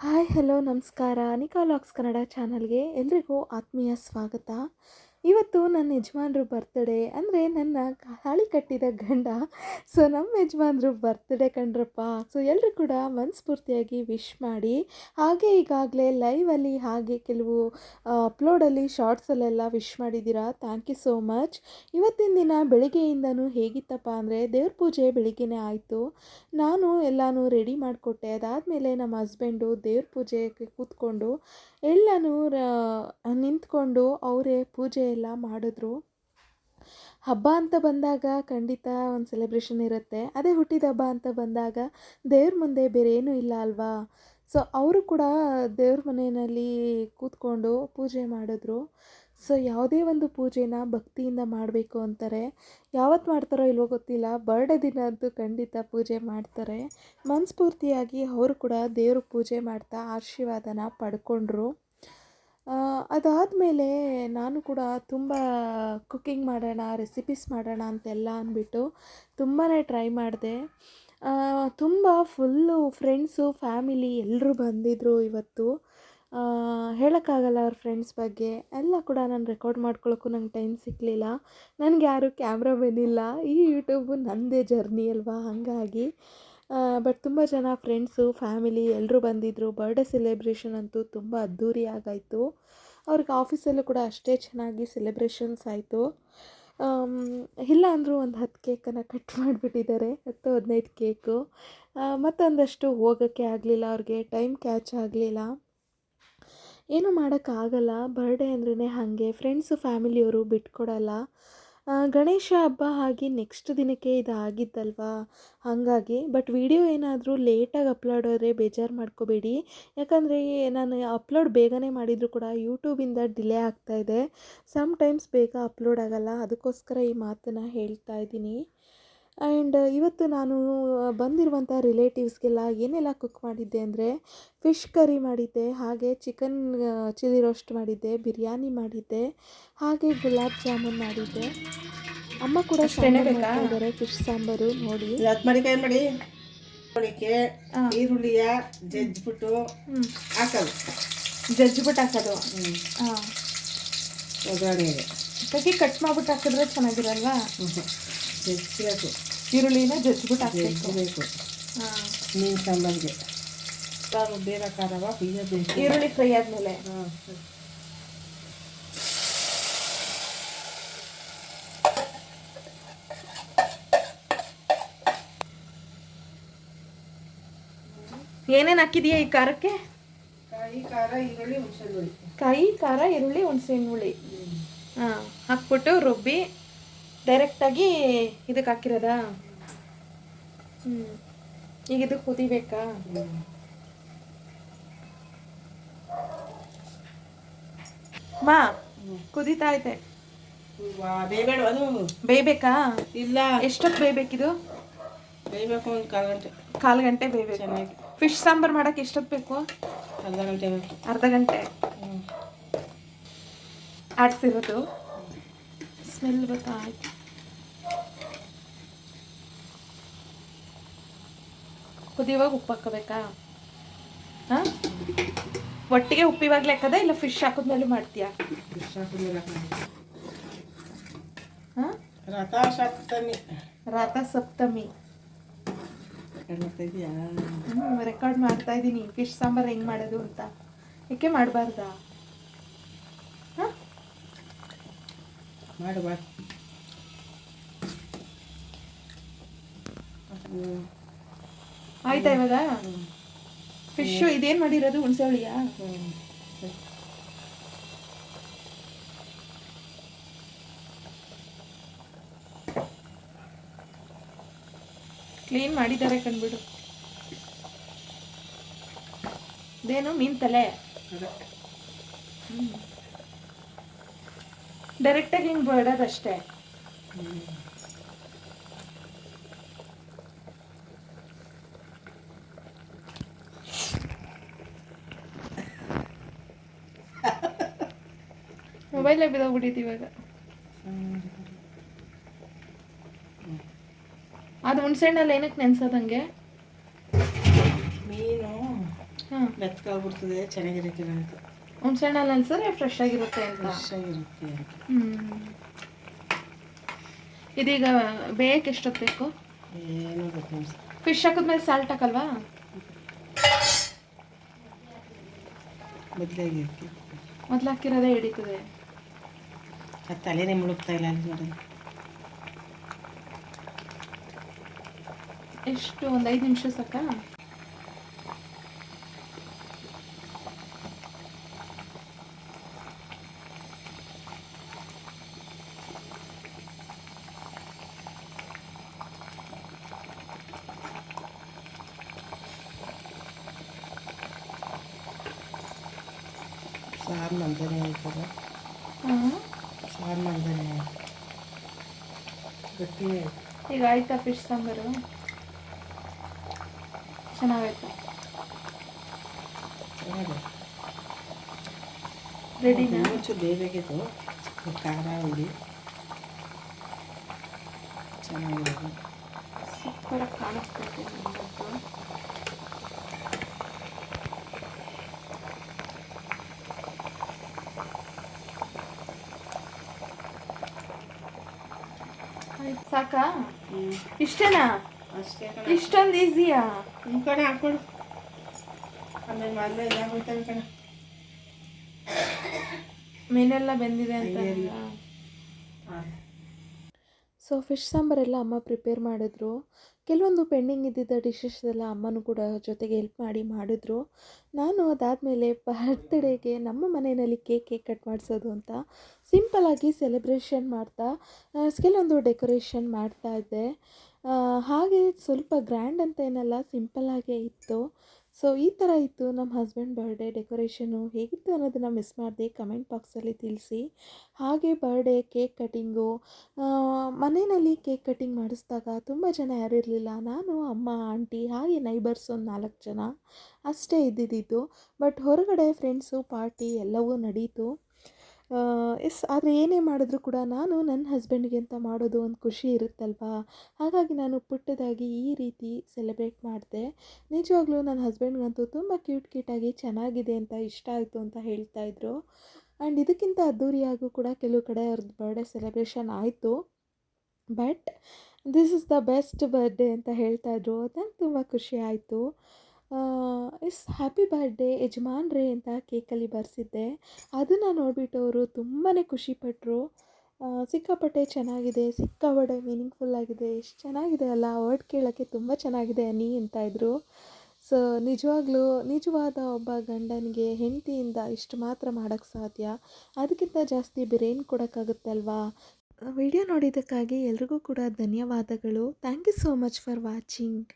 Hi hello ನಮಸ್ಕಾರ. Anika LOX Kannada ಚಾನಲ್ಗೆ ಎಲ್ರಿಗೂ ಆತ್ಮೀಯ ಸ್ವಾಗತ. ಇವತ್ತು ನನ್ನ ಯಜಮಾನ್ರು ಬರ್ತಡೇ ಅಂದರೆ ನನ್ನ ತಾಳಿ ಕಟ್ಟಿದ ಗಂಡ. ಸೊ ನಮ್ಮ ಯಜಮಾನ್ರು ಬರ್ತಡೇ ಕಣ್ರಪ್ಪ. ಸೊ ಎಲ್ಲರೂ ಕೂಡ ಮನಸ್ಫೂರ್ತಿಯಾಗಿ ವಿಶ್ ಮಾಡಿ. ಹಾಗೆ ಈಗಾಗಲೇ ಲೈವಲ್ಲಿ ಹಾಗೆ ಕೆಲವು ಅಪ್ಲೋಡಲ್ಲಿ ಶಾರ್ಟ್ಸಲ್ಲೆಲ್ಲ ವಿಶ್ ಮಾಡಿದ್ದೀರಾ? ಥ್ಯಾಂಕ್ ಯು ಸೋ ಮಚ್ ಇವತ್ತಿನ ದಿನ ಬೆಳಿಗ್ಗೆಯಿಂದನೂ ಹೇಗಿತ್ತಪ್ಪ ಅಂದರೆ ದೇವ್ರ ಪೂಜೆ ಬೆಳಿಗ್ಗೆನೇ ಆಯಿತು. ನಾನು ಎಲ್ಲನೂ ರೆಡಿ ಮಾಡಿಕೊಟ್ಟೆ. ಅದಾದಮೇಲೆ ನಮ್ಮ ಹಸ್ಬೆಂಡು ದೇವ್ರ ಪೂಜೆಗೆ ಕೂತ್ಕೊಂಡು, ಎಲ್ಲನೂ ನಿಂತ್ಕೊಂಡು ಅವರೇ ಪೂಜೆ ಎಲ್ಲ ಮಾಡಿದ್ರು. ಹಬ್ಬ ಅಂತ ಬಂದಾಗ ಖಂಡಿತ ಒಂದು ಸೆಲೆಬ್ರೇಷನ್ ಇರುತ್ತೆ. ಅದೇ ಹುಟ್ಟಿದ ಹಬ್ಬ ಅಂತ ಬಂದಾಗ ದೇವ್ರ ಮುಂದೆ ಬೇರೆ ಏನೂ ಇಲ್ಲ ಅಲ್ವಾ? ಸೊ ಅವರು ಕೂಡ ದೇವ್ರ ಮನೆಯಲ್ಲಿ ಕೂತ್ಕೊಂಡು ಪೂಜೆ ಮಾಡಿದ್ರು. ಸೊ ಯಾವುದೇ ಒಂದು ಪೂಜೆನ ಭಕ್ತಿಯಿಂದ ಮಾಡಬೇಕು ಅಂತಾರೆ. ಯಾವತ್ತು ಮಾಡ್ತಾರೋ ಇಲ್ವೋ ಗೊತ್ತಿಲ್ಲ. ಬರ್ಡೇ ದಿನ ಅಂತೂ ಖಂಡಿತ ಪೂಜೆ ಮಾಡ್ತಾರೆ. ಮನಸ್ಫೂರ್ತಿಯಾಗಿ ಅವರು ಕೂಡ ದೇವ್ರ ಪೂಜೆ ಮಾಡ್ತಾ ಆಶೀರ್ವಾದನ ಪಡ್ಕೊಂಡ್ರು. ಅದಾದಮೇಲೆ ನಾನು ಕೂಡ ತುಂಬ ಕುಕ್ಕಿಂಗ್ ಮಾಡೋಣ ರೆಸಿಪೀಸ್ ಮಾಡೋಣ ಅಂತೆಲ್ಲ ಅಂದ್ಬಿಟ್ಟು ತುಂಬಾ ಟ್ರೈ ಮಾಡಿದೆ. ತುಂಬ ಫುಲ್ಲು ಫ್ರೆಂಡ್ಸು ಫ್ಯಾಮಿಲಿ ಎಲ್ಲರೂ ಬಂದಿದ್ದರು ಇವತ್ತು. ಹೇಳೋಕ್ಕಾಗಲ್ಲ ಅವ್ರ ಫ್ರೆಂಡ್ಸ್ ಬಗ್ಗೆ. ಎಲ್ಲ ಕೂಡ ನಾನು ರೆಕಾರ್ಡ್ ಮಾಡ್ಕೊಳ್ಳೋಕ್ಕೂ ನಂಗೆ ಟೈಮ್ ಸಿಕ್ಕಲಿಲ್ಲ ನನಗೆ ಯಾರೂ ಕ್ಯಾಮ್ರಾ ಇಲ್ಲ. ಈ ಯೂಟ್ಯೂಬು ನನ್ನದೇ ಜರ್ನಿ ಅಲ್ವಾ? ಹಾಗಾಗಿ. ಬಟ್ ತುಂಬ ಜನ ಫ್ರೆಂಡ್ಸು ಫ್ಯಾಮಿಲಿ ಎಲ್ಲರೂ ಬಂದಿದ್ದರು ಬರ್ಡೇ ಸೆಲೆಬ್ರೇಷನ್ ಅಂತೂ ತುಂಬ ಅದ್ಧೂರಿಯಾಗಾಯಿತು ಅವ್ರಿಗೆ ಆಫೀಸಲ್ಲೂ ಕೂಡ ಅಷ್ಟೇ ಚೆನ್ನಾಗಿ ಸೆಲೆಬ್ರೇಷನ್ಸ್ ಆಯಿತು. ಇಲ್ಲ ಅಂದರೂ ಒಂದು ಹತ್ತು ಕೇಕನ್ನು ಕಟ್ ಮಾಡಿಬಿಟ್ಟಿದ್ದಾರೆ. ಹತ್ತು ಹದಿನೈದು ಕೇಕು ಮತ್ತೊಂದಷ್ಟು ಹೋಗೋಕ್ಕೆ ಆಗಲಿಲ್ಲ. ಅವ್ರಿಗೆ ಟೈಮ್ ಕ್ಯಾಚ್ ಆಗಲಿಲ್ಲ. ಏನೂ ಮಾಡೋಕ್ಕಾಗಲ್ಲ. ಬರ್ಡೇ ಅಂದ್ರೇ ಹಾಗೆ. ಫ್ರೆಂಡ್ಸು ಫ್ಯಾಮಿಲಿಯವರು ಬಿಟ್ಕೊಡಲ್ಲ. ಗಣೇಶ ಹಬ್ಬ ಆಗಿ ನೆಕ್ಸ್ಟ್ ದಿನಕ್ಕೆ ಇದು ಆಗಿದ್ದಲ್ವಾ ಹಾಗಾಗಿ ಬಟ್ ವಿಡಿಯೋ ಏನಾದರೂ ಲೇಟಾಗಿ ಅಪ್ಲೋಡ್ ಆದರೆ ಬೇಜಾರು ಮಾಡ್ಕೋಬೇಡಿ. ಯಾಕಂದರೆ, ನಾನು ಅಪ್ಲೋಡ್ ಬೇಗನೆ ಮಾಡಿದರೂ ಕೂಡ ಯೂಟ್ಯೂಬಿಂದ ಡಿಲೇ ಆಗ್ತಾಯಿದೆ ಸಮ್ ಟೈಮ್ಸ್ ಬೇಗ ಅಪ್ಲೋಡ್ ಆಗಲ್ಲ. ಅದಕ್ಕೋಸ್ಕರ ಈ ಮಾತನ್ನು ಹೇಳ್ತಾ ಇದ್ದೀನಿ. ಆ್ಯಂಡ್ ಇವತ್ತು ನಾನು ಬಂದಿರುವಂಥ ರಿಲೇಟಿವ್ಸ್ಗೆಲ್ಲ ಏನೆಲ್ಲ ಕುಕ್ ಮಾಡಿದ್ದೆ ಅಂದರೆ ಫಿಶ್ ಕರಿ ಮಾಡಿದ್ದೆ ಹಾಗೆ ಚಿಕನ್ ಚಿಲ್ಲಿ ರೋಸ್ಟ್ ಮಾಡಿದ್ದೆ ಬಿರಿಯಾನಿ ಮಾಡಿದ್ದೆ ಹಾಗೆ ಗುಲಾಬ್ ಜಾಮೂನ್ ಮಾಡಿದ್ದೆ. ಅಮ್ಮ ಕೂಡ ಇದ್ದಾರೆ ಫಿಶ್ ಸಾಂಬಾರು ನೋಡಿ. ಮಾಡಿ. ಈರುಳ್ಳಿಯ ಜಜ್ಬಿಟ್ಟು ಹ್ಞೂ ಹಾಕೋದು. ಜಜ್ಬಿಟ್ಟು ಹಾಕೋದು? ಹ್ಞೂ ಹಾಂ. ಕಟ್ ಮಾಡ್ಬಿಟ್ಟು ಹಾಕಿದ್ರೆ ಚೆನ್ನಾಗಿರಲ್ವಾ? ಹ್ಞೂ ಜಜ್ಜಿಬೇಕು ಈರುಳ್ಳಿನ ಜಜ್ಜಿಬಿಟ್ಟು ಹಾಕಬೇಕು. ಮೀನು ಸಾಂಬಾರಿಗೆ. ಸಾರು ಬೇರೆ ಖಾರವ ಬೀಜ ಈರುಳ್ಳಿ ಫ್ರೈ ಆದಮೇಲೆ. ಹಾಂ ಏನೇನು ಹಾಕಿದೀಯಾ ಈ ಖಾರಕ್ಕೆ? ಕಾಯಿ ಖಾರ ಈರುಳ್ಳಿ ಹುಣಸೆಹುಳಿ ಕಾಯಿ ಖಾರ ಈರುಳ್ಳಿ ಹುಣಸೆ ಹುಳಿ ಹಾಂ ಹಾಕ್ಬಿಟ್ಟು ರುಬ್ಬಿ ಡೈರೆಕ್ಟಾಗಿ ಇದಕ್ಕೆ ಹಾಕಿರೋದಾ? ಹ್ಞೂ ಈಗ ಇದಕ್ಕೆ ಕುದಿಬೇಕಾ? ಮಾ ಕುದೀತಾ ಐತೆ ಬೇಯ್ಬೇಕಾ ಇಲ್ಲ. ಎಷ್ಟೊತ್ತು ಬೇಯ್ಬೇಕಿದು ಬೇಯಬೇಕು ಒಂದು ಕಾಲು ಗಂಟೆ. ಕಾಲು ಗಂಟೆ ಬೇಯ್ಬೇಕು ಚೆನ್ನಾಗಿ. ಫಿಶ್ ಸಾಂಬಾರು ಮಾಡೋಕ್ಕೆ ಎಷ್ಟೊತ್ತು ಬೇಕು? ಅರ್ಧ ಗಂಟೆ ಬೇಕು. ಅರ್ಧ ಗಂಟೆ. ಆಡ್ಸಿರೋದು. ಸ್ಮೆಲ್ ಗೊತ್ತಾಯ್ತು. ಕುದಿಯುವಾಗ ಉಪ್ಪು ಹಾಕೋಬೇಕಾ ಹಾಂ? ಒಟ್ಟಿಗೆ ಉಪ್ಪು ಇವಾಗಲೇ ಹಾಕದ ಇಲ್ಲ ಫಿಶ್ ಹಾಕಿದ್ಮೇಲೆ ಮಾಡ್ತೀಯಾ? ಫಿಶ್ ಹಾಕಿದ್ಮೇಲೆ ಹಾಂ? ರಥ ಸಪ್ತಮಿ ರೆಕಾರ್ಡ್ ಮಾಡ್ತಾ ಇದ್ದೀನಿ ಫಿಶ್ ಸಾಂಬಾರು ಹೆಂಗೆ ಮಾಡೋದು ಅಂತ. ಯಾಕೆ ಮಾಡಬಾರ್ದ? ಹಾಂ? ಮಾಡು ಬಾ. ಆಯ್ತಾ ಇವಾಗ ಫಿಶ್ ಇದೇನು ಮಾಡಿರೋದು? ಹುಣಸೆ ಹುಳಿಯಾ ಕ್ಲೀನ್ ಮಾಡಿದ್ದಾರೆ ಕಂಡ್ಬಿಡು ಇದೇನು ಮೀನ್ ತಲೆ? ಡೈರೆಕ್ಟಾಗಿ ಹಿಂಗೆ ಬಿಡೋದಷ್ಟೇ. ಮೊಬೈಲೇ ಬಿದ್ದೋಗ್ಬಿಟ್ಟಿತ್ತು ಇವಾಗ. ಅದು ಹುಣ್ಸೆಣ್ಣಲ್ಲಿ ಏನಕ್ಕೆ ನೆನ್ಸೋದಂಗೆ ಮೀನು ಹಾಂ. ಮೆತ್ಕಾಗ್ಬಿಡ್ತದೆ ಚೆನ್ನಾಗಿರಕ್ಕಿಲ್ಲ ಅಂತ. ಹುಣ್ಸೆಹಣ್ಣು ನೆನ್ಸಿದ್ರೆ ಫ್ರೆಶ್ ಆಗಿರುತ್ತೆ ಅಂತ. ಫ್ರೆಶ್ ಆಗಿರುತ್ತೆ ಇದೀಗ ಬೇಕು ಎಷ್ಟೊತ್ತು ಬೇಕು? ಏನು ಗೊತ್ತಿಲ್ಲ ಫಿಶ್ ಹಾಕಿದ್ಮೇಲೆ ಸಾಲ್ಟ್ ಹಾಕಲ್ವಾ? ಮೊದಲಾಗಿ ಮೊದಲು ಹಾಕಿರೋದೇ ಹಿಡಿತದೆ. ಅದು ತಲೆನೇ ಮುಳುಗ್ತಾ ಇಲ್ಲ ಅಲ್ಲಿ ನೋಡಿ ಎಷ್ಟು ಒಂದು ಐದು ನಿಮಿಷ ಸಾಕಾ ಸಾರು ಮಂದನೆ ಆಯ್ತದ ಹಾಂ ಮಂದನೆ ಆಯ್ತು. ಗಟ್ಟಿ ಈಗ ಆಯ್ತಾ ಫಿಶ್ ಸಾಂಬಾರು? ಚೆನ್ನಾಗಾಯ್ತಾ? ರೆಡಿ ರೆಡಿನಾ ಒಂಚೂರು ಬೇಯಬೇಕಿತ್ತು ಖಾರ ಹುಳಿ. ಚೆನ್ನಾಗಿರೋದು ಸೂಪರಾಗಿ ಕಾಣಿಸ್ತೈತೆ ನಮ್ಮದು ಆಯ್ತು ಸಾಕಾ? ಇಷ್ಟೇನಾ? ಅಷ್ಟೇ ಇಷ್ಟೊಂದು ಈಸಿಯಾ ನಿಮ್ಮ ಕಡೆ ಹಾಕ್ಕೊಡು ಆಮೇಲೆ ಮೊದಲೇ ಇದಾಗೋಯ್ತವೆ ಕಣ. ಮೀನೆಲ್ಲ ಬೆಂದಿದೆ ಅಂತ ಸೊ ಫಿಶ್ ಸಾಂಬಾರೆಲ್ಲ ಅಮ್ಮ ಪ್ರಿಪೇರ್ ಮಾಡಿದ್ರು. ಕೆಲವೊಂದು ಪೆಂಡಿಂಗ್ ಇದ್ದಿದ್ದ ಡಿಶಸ್ ಎಲ್ಲ ಅಮ್ಮನೂ ಕೂಡ ಜೊತೆಗೆ ಹೆಲ್ಪ್ ಮಾಡಿ ಮಾಡಿದ್ರು. ನಾನು ಅದಾದಮೇಲೆ ಬರ್ತ್ಡೇಗೆ ನಮ್ಮ ಮನೆಯಲ್ಲಿ ಕೇಕ್ ಕೇಕ್ ಕಟ್ ಮಾಡಿಸೋದು ಅಂತ ಸಿಂಪಲಾಗಿ ಸೆಲೆಬ್ರೇಷನ್ ಮಾಡ್ತಾ ಕೆಲವೊಂದು ಡೆಕೋರೇಷನ್ ಮಾಡ್ತಾ ಇದ್ದೆ. ಹಾಗೆ ಸ್ವಲ್ಪ ಗ್ರ್ಯಾಂಡ್ ಅಂತ ಏನಲ್ಲ ಸಿಂಪಲ್ಲಾಗೇ ಇತ್ತು. ಸೊ ಈ ಥರ ಇತ್ತು ನಮ್ಮ ಹಸ್ಬೆಂಡ್ ಬರ್ಡೇ ಡೆಕೋರೇಷನು ಹೇಗಿತ್ತು ಅನ್ನೋದನ್ನು ಮಿಸ್ ಮಾಡಿದೆ ಕಮೆಂಟ್ ಬಾಕ್ಸಲ್ಲಿ ತಿಳಿಸಿ. ಹಾಗೆ ಬರ್ಡೇ ಕೇಕ್ ಕಟಿಂಗು ಮನೆಯಲ್ಲಿ ಕೇಕ್ ಕಟಿಂಗ್ ಮಾಡಿಸಿದಾಗ ತುಂಬ ಜನ ಯಾರಿರಲಿಲ್ಲ ನಾನು, ಅಮ್ಮ ಆಂಟಿ ಹಾಗೆ ನೈಬರ್ಸ್ ಒಂದು ನಾಲ್ಕು ಜನ. ಅಷ್ಟೇ ಇದ್ದಿದ್ದು. ಬಟ್ ಹೊರಗಡೆ ಫ್ರೆಂಡ್ಸು ಪಾರ್ಟಿ ಎಲ್ಲವೂ ನಡೀತು. ಎಸ್, ಆದರೆ ಏನೇ ಮಾಡಿದ್ರು ಕೂಡ ನಾನು ನನ್ನ ಹಸ್ಬೆಂಡ್ಗೆ ಅಂತ ಮಾಡೋದು ಒಂದು ಖುಷಿ ಇರುತ್ತಲ್ವಾ? ಹಾಗಾಗಿ ನಾನು ಪುಟ್ಟದಾಗಿ ಈ ರೀತಿ ಸೆಲೆಬ್ರೇಟ್ ಮಾಡಿದೆ. ನಿಜವಾಗ್ಲೂ ನನ್ನ ಹಸ್ಬೆಂಡ್ಗಂತೂ ತುಂಬ ಕ್ಯೂಟ್ ಕ್ಯೂಟಾಗಿ ಚೆನ್ನಾಗಿದೆ ಅಂತ ಇಷ್ಟ ಆಯಿತು ಅಂತ ಹೇಳ್ತಾ ಇದ್ರು. ಆ್ಯಂಡ್ ಇದಕ್ಕಿಂತ ಅದ್ದೂರಿಯಾಗೂ ಕೂಡ ಕೆಲವು ಕಡೆ ಅವ್ರದ್ದು ಬರ್ಡೇ ಸೆಲೆಬ್ರೇಷನ್ ಆಯಿತು. But this is the best birthday ಅಂತ ಹೇಳ್ತಾ ಇದ್ರು. ನಂಗೆ ತುಂಬ ಖುಷಿ ಆಯಿತು. ಎಸ್ ಹ್ಯಾಪಿ ಬರ್ಡೇ ಯಜಮಾನ್ರೇ ಅಂತ ಕೇಕಲ್ಲಿ ಬರೆಸಿದ್ದೆ. ಅದನ್ನು ನೋಡಿಬಿಟ್ಟು ಅವರು ತುಂಬಾ ಖುಷಿಪಟ್ಟರು ಸಿಕ್ಕಾಪಟ್ಟೆ ಚೆನ್ನಾಗಿದೆ ಸಿಕ್ಕಾಪಟ್ಟೆ ಮೀನಿಂಗ್ಫುಲ್ ಆಗಿದೆ, ಎಷ್ಟು ಚೆನ್ನಾಗಿದೆ ಅಲ್ಲ ವರ್ಡ್ ಕೇಳೋಕ್ಕೆ ತುಂಬ ಚೆನ್ನಾಗಿದೆ ಅನ್ನಿ ಅಂತ ಇದ್ದರು ಸೊ, ನಿಜವಾಗ್ಲೂ ನಿಜವಾದ ಒಬ್ಬ ಗಂಡನಿಗೆ ಹೆಂಡತಿಯಿಂದ ಇಷ್ಟು ಮಾತ್ರ ಮಾಡೋಕ್ಕೆ ಸಾಧ್ಯ. ಅದಕ್ಕಿಂತ ಜಾಸ್ತಿ ಬಿರೇನ್ ಕೊಡೋಕ್ಕಾಗುತ್ತಲ್ವಾ? ವಿಡಿಯೋ ನೋಡಿದ್ದಕ್ಕಾಗಿ ಎಲ್ರಿಗೂ ಕೂಡ ಧನ್ಯವಾದಗಳು. Thank you so much for watching.